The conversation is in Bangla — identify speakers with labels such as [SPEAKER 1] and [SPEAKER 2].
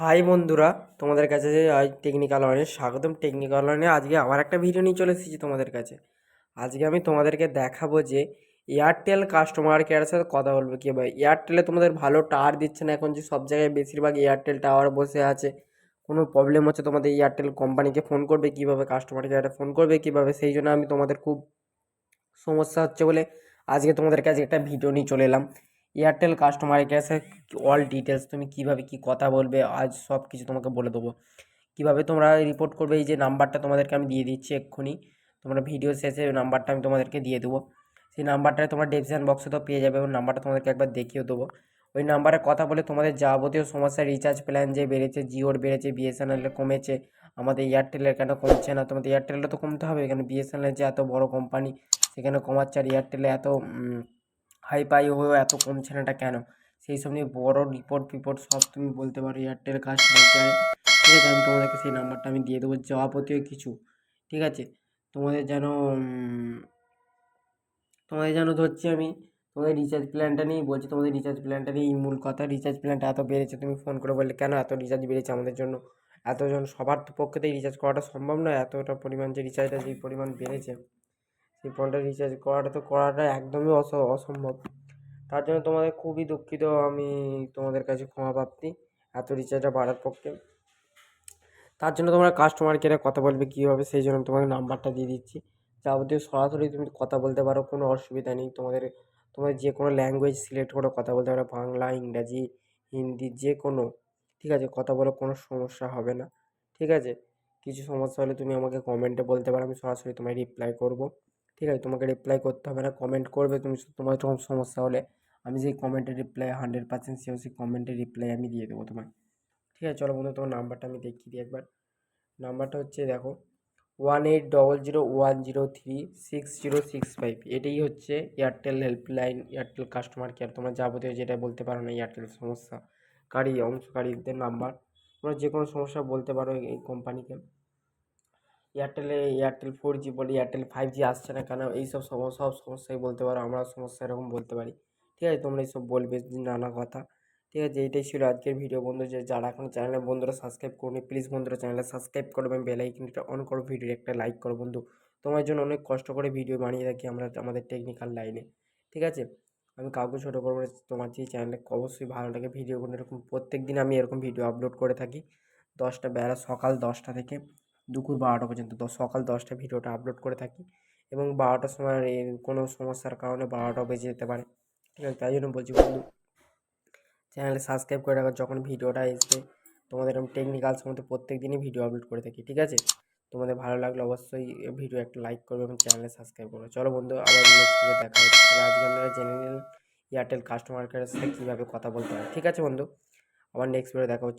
[SPEAKER 1] হাই বন্ধুরা, তোমাদের কাছে যে টেকনিক্যাল অনে স্বাগতম। টেকনিক্যাল অনে আজকে আমার একটা ভিডিও নিয়ে চলে এসেছি তোমাদের কাছে। আজকে আমি তোমাদেরকে দেখাবো যে এয়ারটেল কাস্টমার কেয়ারের সাথে কথা বলব কীভাবে এয়ারটেলে তোমাদের ভালো টাওয়ার দিচ্ছে না এখন যে, সব জায়গায় বেশিরভাগ এয়ারটেল টাওয়ার বসে আছে। কোনো প্রবলেম হচ্ছে তোমাদের এয়ারটেল কোম্পানিকে ফোন করবে কীভাবে কাস্টমার কেয়ারে ফোন করবে কীভাবে? সেই জন্য আমি তোমাদের খুব সমস্যা হচ্ছে বলে আজকে তোমাদের কাছে একটা ভিডিও নিয়ে চলে এলাম। এয়ারটেল কাস্টমার কেয়ারে অল ডিটেলস তুমি কীভাবে কী কথা বলবে, আজ সব কিছু তোমাকে বলে দেবো। কীভাবে তোমরা রিপোর্ট করবে, এই যে নাম্বারটা তোমাদেরকে আমি দিয়ে দিচ্ছি এক্ষুনি। তোমরা ভিডিও শেষে নাম্বারটা আমি তোমাদেরকে দিয়ে দেবো। সেই নাম্বারটা তোমরা ডেসক্রিপশান বক্সে তো পেয়ে যাবে, ওই নাম্বারটা তোমাদেরকে একবার দেখিয়ে দেবো। ওই নাম্বারে কথা বলে তোমাদের যাবতীয় সমস্যা রিচার্জ প্ল্যান যে বেড়েছে, জিওর বেড়েছে বিএসএনএলের কমেছে, আমাদের এয়ারটেলের কেন কমছে না? তোমাদের এয়ারটেলের তো কমতে হবে এখানে বিএসএনএল যে এত বড় কোম্পানি সেখানে কমাচ্ছে, আর এয়ারটেলে এত হাই পাই হয়েও এত কমছে না এটা কেন? সেই সব নিয়ে বড় রিপোর্ট ফিপোর্ট সব তুমি বলতে পারো এয়ারটেল কাস্টমার কেয়ারে ঠিক আছে, আমি তোমাদেরকে সেই নাম্বারটা আমি দিয়ে দেবো যাবতীয় কিছু। ঠিক আছে, তোমাদের যেন তোমাদের যেন ধরছি আমি, তোমাদের রিচার্জ প্ল্যানটা নিয়েই বলছি, তোমাদের রিচার্জ প্ল্যানটা নিয়েই মূল কথা রিচার্জ প্ল্যানটা এত বেড়েছে, তুমি ফোন করে বললে, কেন এত রিচার্জ বেড়েছে আমাদের জন্য? এতজন সবার তো পক্ষেতেই রিচার্জ করাটা সম্ভব নয়, এতটা পরিমাণ যে রিচার্জটা যেই পরিমাণ বেড়েছে। সেই ফোনটা রিচার্জ করাটা তো করাটা একদমই অস, অসম্ভব। তার জন্য তোমাদের খুবই দুঃখিত, আমি তোমাদের কাছে ক্ষমা প্রাপ্তি, এত রিচার্জটা বাড়ার পক্ষে। তার জন্য তোমরা কাস্টমার কেয়ারে কথা বলবে কীভাবে, সেই জন্য তোমাকে নাম্বারটা দিয়ে দিচ্ছি। যাবতীয় সরাসরি তুমি কথা বলতে পারো, কোনো অসুবিধা নেই। তোমাদের তোমাদের যে কোনো ল্যাঙ্গুয়েজ সিলেক্ট করে কথা বলতে পারো, বাংলা, ইংরাজি, হিন্দি, যে কোনো, ঠিক আছে? কথা বলে কোনো সমস্যা হবে না, ঠিক আছে? কিছু সমস্যা হলে তুমি আমাকে কমেন্টে বলতে পারো, আমি সরাসরি তোমায় রিপ্লাই করব। ঠিক আছে, তোমাকে রিপ্লাই করতে হবে না কমেন্ট করবে তুমি তোমার যখন সমস্যা হলে, আমি সেই কমেন্টের রিপ্লাই হান্ড্রেড পার্সেন্ট সেও সেই কমেন্টের রিপ্লাই আমি দিয়ে দেবো তোমায়। ঠিক আছে, চলো বন্ধু, তোমার নাম্বারটা আমি দেখিয়ে দিই একবার। নাম্বারটা হচ্ছে দেখো one eight double zero one zero three six zero six five এটাই হচ্ছে Airtel helpline Airtel customer care তোমরা যাবতীয় যেটা বলতে পারো না এয়ারটেল সমস্যা কারি অংশকারীদের নাম্বার তোমরা যে কোনো সমস্যা বলতে পারো এই কোম্পানিকে এয়ারটেলে এয়ারটেল ফোর জি বলি এয়ারটেল ফাইভ জি আসছে না কেন? এইসব সব সব সমস্যাই বলতে পারো আমরা সমস্যা এরকম বলতে পারি। ঠিক আছে, তোমরা এইসব বলবে নানা কথা। ঠিক আছে, এইটাই ছিল আজকের ভিডিও বন্ধু, যে যারা এখন চ্যানেলে বন্ধুরা সাবস্ক্রাইব করুনি প্লিজ বন্ধুরা চ্যানেলে সাবস্ক্রাইব করবে বেল আইকনটা অন করো ভিডিও একটা লাইক করো বন্ধু। তোমার জন্য অনেক কষ্ট করে ভিডিও বানিয়ে থাকি আমরা আমাদের টেকনিক্যাল লাইনে ঠিক আছে? আমি কাউকে ছোটো করব তোমার যে চ্যানেলে অবশ্যই ভালো লাগে ভিডিওগুলো এরকম প্রত্যেক দিন আমি এরকম ভিডিও আপলোড করে থাকি। দশটা, বেলা সকাল দশটা থেকে। দুপুর বারোটা পর্যন্ত। সকাল দশটা ভিডিওটা আপলোড করে থাকি এবং বারোটার সময় কোনো সমস্যার কারণে বারোটাও বেজে যেতে পারে। ঠিক আছে, তাই জন্য বলছি বন্ধু চ্যানেলে সাবস্ক্রাইব করে রাখো যখন ভিডিওটা এসবে তোমাদের আমি টেকনিক্যাল সম্বন্ধে প্রত্যেক দিনই ভিডিও আপলোড করে থাকি, ঠিক আছে? তোমাদের ভালো লাগলে অবশ্যই ভিডিও একটা লাইক করবে এবং চ্যানেলে সাবস্ক্রাইব করবে। চলো বন্ধু, আবার নেক্সট ভিডিও দেখা হচ্ছে। আজকে আপনারা জেনে নিন এয়ারটেল কাস্টমার কেয়ারের সাথে কীভাবে কথা বলতে হয়, ঠিক আছে বন্ধু? আবার নেক্সট ভিডিও দেখা হচ্ছে।